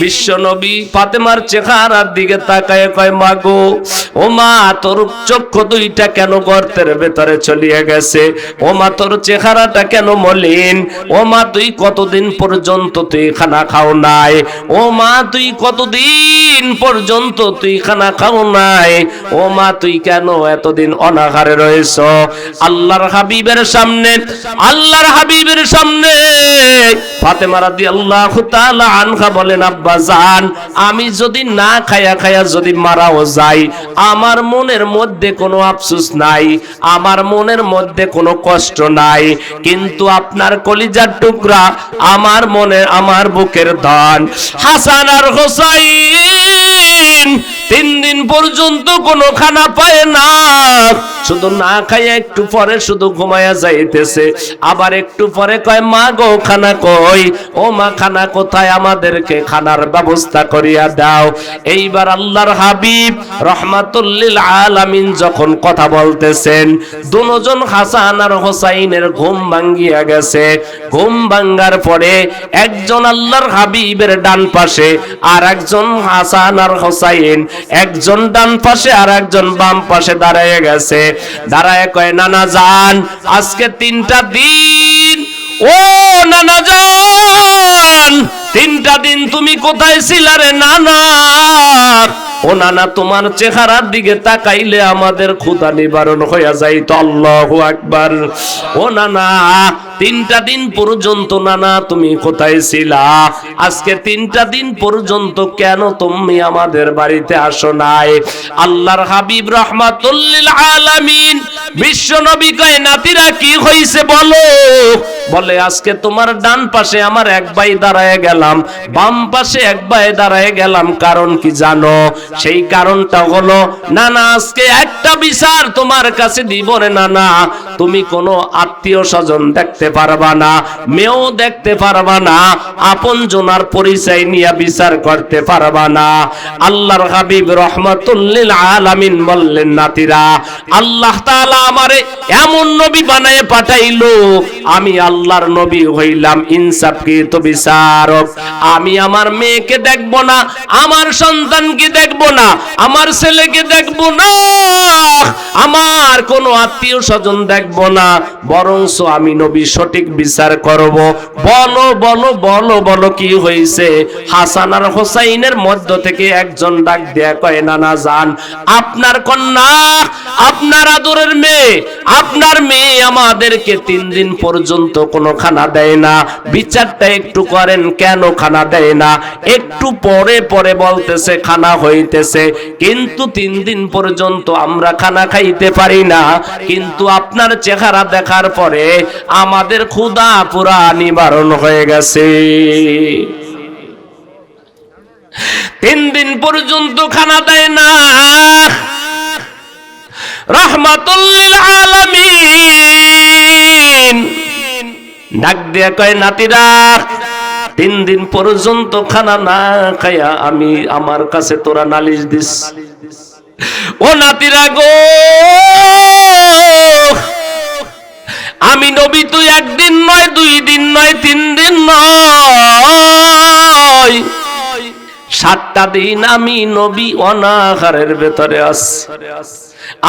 বিশ্ব নবী ফাতেমার চেহারার দিকে তাকায় কয় মাগো ও মা, তোর চক্ষু দুইটা কেন গর্তের ভেতরে চলিয়ে গেছে? ও মা, তোর চেহারাটা কেন মলিন? ও মা, তুই কতদিন পর্যন্ত তুই খানা খাও নাই? ও মা, তুই কতদিন পর্যন্ত তুই খানা খাও নাই? ও মা, তুই কেন এতদিন অনাহারে রয়েছ? আল্লাহর হাবিবের সামনে, আল্লাহর হাবিবের সামনে ফাতেমা রাদিয়াল্লাহু তাআলা আনহা বলেন, আব্বা জান, আমি যদি না খায়া খায়া যদি মারাও যাই, আমার মনের মধ্যে কোনো আফসোস নাই, আমার মনের মধ্যে কোনো কষ্ট নাই, কিন্তু আপনার কলিজার টুকরা আমার মনে, আমার বুকের ধন হাসান আর হোসাইন তিন দিন পর্যন্ত কোনো খানা পায় না। শুধু না খাইয়া একটু পরে শুধু ঘুমায়া যাইতেছে। আবার একটু পরে কয়, মা গো, খানা কই? ও মা, খানা কোথায়? আমাদেরকে খানার ব্যবস্থা করিয়া দাও। এইবার আল্লাহর হাবিব রহমাতুল্লিল আলামিন যখন কথা বলতেছেন, দুজন হাসান আর হোসাইনের ঘুম ভাঙ্গিয়া গেছে। ঘুম ভাঙ্গার পরে একজন আল্লাহর হাবিবের ডান পাশে আর একজন হাসান আর হোসাইন একজন ডান পাশে আর একজন বাম পাশে দাঁড়ায় গেছে। দাঁড়ায় কয়, নানা যান আজকে তিনটা দিন। ও নানা যান তিনটা দিন তুমি কোথায় ছিলা রে নানা? ও নানা, তোমার চেহারার দিকে তাকাইলে আমাদের ক্ষুধা নিবারণ হইয়া যাইতো, আল্লাহু আকবার। ও নানা তিনটা দিন পর্যন্ত নানা তুমি কোথায় ছিলা? আজকে তিনটা দিন পর্যন্ত কেন তুমি আমাদের বাড়িতে আসো নাই? আল্লাহর হাবিব রহমাতুল্লিল আলামিন বিশ্ব নবী কয়, নাতিরা, কি হইছে বলো? বলে, আজকে তোমার ডান পাশে আমার এক ভাই দাঁড়ায় গেলাম। বাম পাশে এক ভাই দাঁড়ায় গেলাম। কারণ কি জানো? সেই কারণটা হলো, না না, আজকে একটা বিচার তোমার কাছে দিব রে না না তুমি কোনো আত্মীয় স্বজন দেখতে পারবা না, মেয়েও দেখতে পারবা না আপন জনার পরিচয় নিয়ে বিচার করতে পারবা না। আল্লাহর হাবিব রহমতুল্লিল আলামিন বললেন, নাতিরা, আল্লাহ তাআলা আমারে এমন নবী বানায় পাঠাইলো। আমি আল্লাহর নবী হইলাম ইনসাফকৃত বিচারক। আমি আমার মেয়েকে দেখব না, আমার সন্তানকে দেখব না, আমার ছেলেকে দেখব না, আমার কোনো আত্মীয় স্বজন দেখব না, বরংস আমি নবী সঠিক বিচার করব। বলো বলো বলো বলো কি হয়েছে হাসান আর হোসাইনের মধ্য থেকে একজন ডাক দেয়া কয়, নানা যান আপনার কন্যা, আপনার আদরের মেয়ে, আপনার মেয়ে আমাদেরকে তিন দিন পর্যন্ত কোনো খানা দেয় না। বিচারটা একটু করেন, কেন খানা দেয় না? একটু পরে পরে বলতেছে, খানা হইতেছে। কিন্তু তিন দিন পর্যন্ত আমরা খানা খাইতে পারি না। কিন্তু আপনার চেহারা দেখার পরে আমাদের ক্ষুধা পুরা নিবারণ হয়ে গেছে। তিন দিন পর্যন্ত খানা দেয় না। রহমাতুল্লিল আলামিন। ডাক দিয়া কয়, নাতিরা, তিন দিন পর্যন্ত খানা না খায়া আমি আমার কাছে তোরা নালিশ দিস। ও নাতিরা গো, আমি নবী তুই একদিন নয়, দুই দিন নয়, তিন দিন নয়। সাতটা দিন আমি নবী অনাহারের ভেতরে আছি।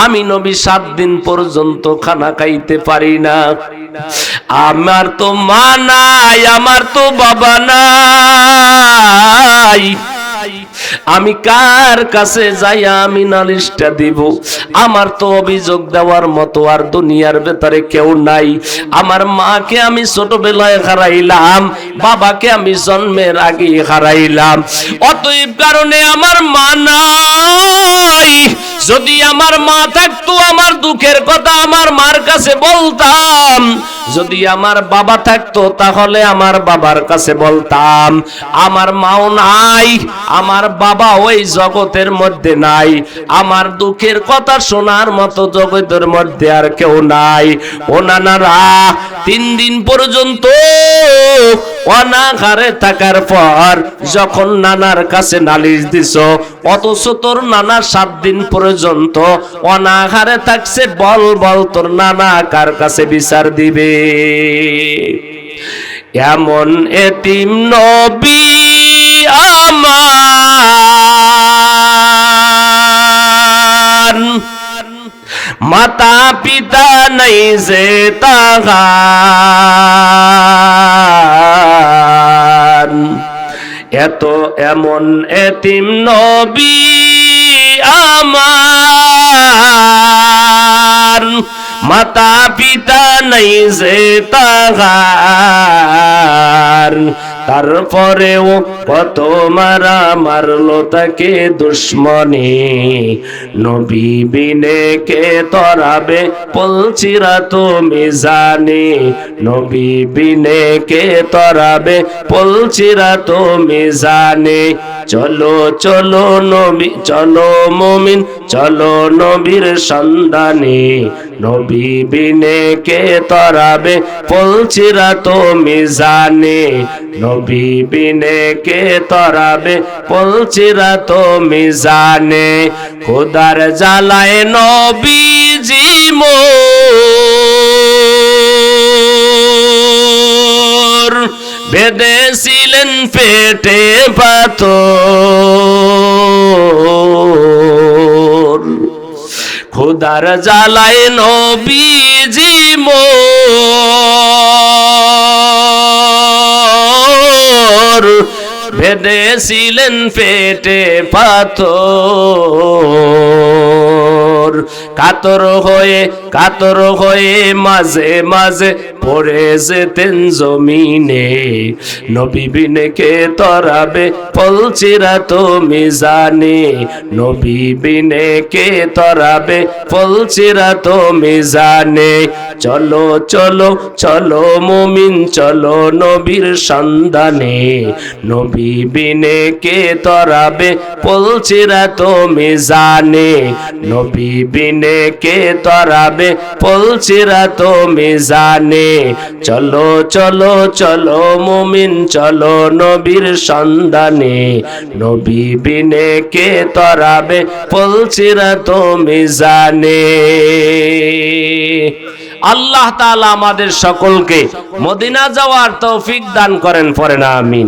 আমি নবী সাত দিন পর্যন্ত খানা খাইতে পারি না। আমার তো মা নাই, আমার তো বাবা নাই। আমি কার কাছে যাই, আমি নালিশটা দিব। আমার তো অভিযোগ দেওয়ার মতো আর দুনিয়ার ভেতরে কেউ নাই। আমার মাকে আমি ছোটবেলায় হারাইলাম, বাবাকে আমি জন্মের আগে হারাইলাম। অতএব কারণে আমার মা নাই। যদি আমার মা থাকতো, আমার দুঃখের কথা আমার মার কাছে বলতাম। যদি আমার বাবা থাকতো, তাহলে আমার বাবার কাছে বলতাম, আমার মাও নাই, আমার বাবা ওই জগতের মধ্যে নাই, আমার দুঃখের কথা শোনার মতো জগতের মধ্যে আর কেউ নাই। ও নানারা, তিন দিন পর্যন্ত অনাহারে থাকার পর যখন নানার কাছে নালিশ দিস অথচ তোর নানা সাত দিন পর্যন্ত অনাহারে থাকছে, বল বল, তোর নানা কার কাছে বিচার দিবে? এমন এটিম নবী আমার। মাতা পিতা নাই যে তাহা এত এমন এতিম নবী আমার। মাতা পিতা নাই যে তাহার। তারপরেও কত মারা মারলো তাকে দুশ্মনে। নবী বিনে কে তরাবে পলচিরা তুমি জানে। নবী বিনে কে তরাবে পলচিরা তুমি জানে। চলো চলো নবী, চলো মমিন, চলো নবীর সন্ধানে। নবী বিনে কে তরাবে পলচিরা তুমি জানে। নবী বিনে কে তরাবে, পলচিরা তুমি জানে, খোদার জ্বালায় নবীজি মোর। বেদেছিলেন পেটে পাথর। খুদার জ্বালায় নবীজি মোর। বেঁধেছিলেন পেটে পাথর। কাতর হয়ে কাতর হয়ে মাঝে মাঝে পড়ে যেতেন জমিনে। নবী বিনে কে তরাবে? পলচিরা তুমি জানে নবী বিনে কে তরাবে? পলচিরা তুমি জানে চলো চলো চলো মুমিন, চলো নবীর সন্ধানে। নবী বিনে কে তরাবে? পলচিরা তুমি জানে নবী বিনে কে তরাবে? পলচিরা তুমি জানে চলো চলো চলো, মুমিন, চলো নবীর সন্ধানে। নবী বিনে কে তরাবে পলছিরা তুমি জানে। আল্লাহ তাআলা আমাদের সকলকে মদিনা যাওয়ার তৌফিক দান করেন পরে না, আমিন।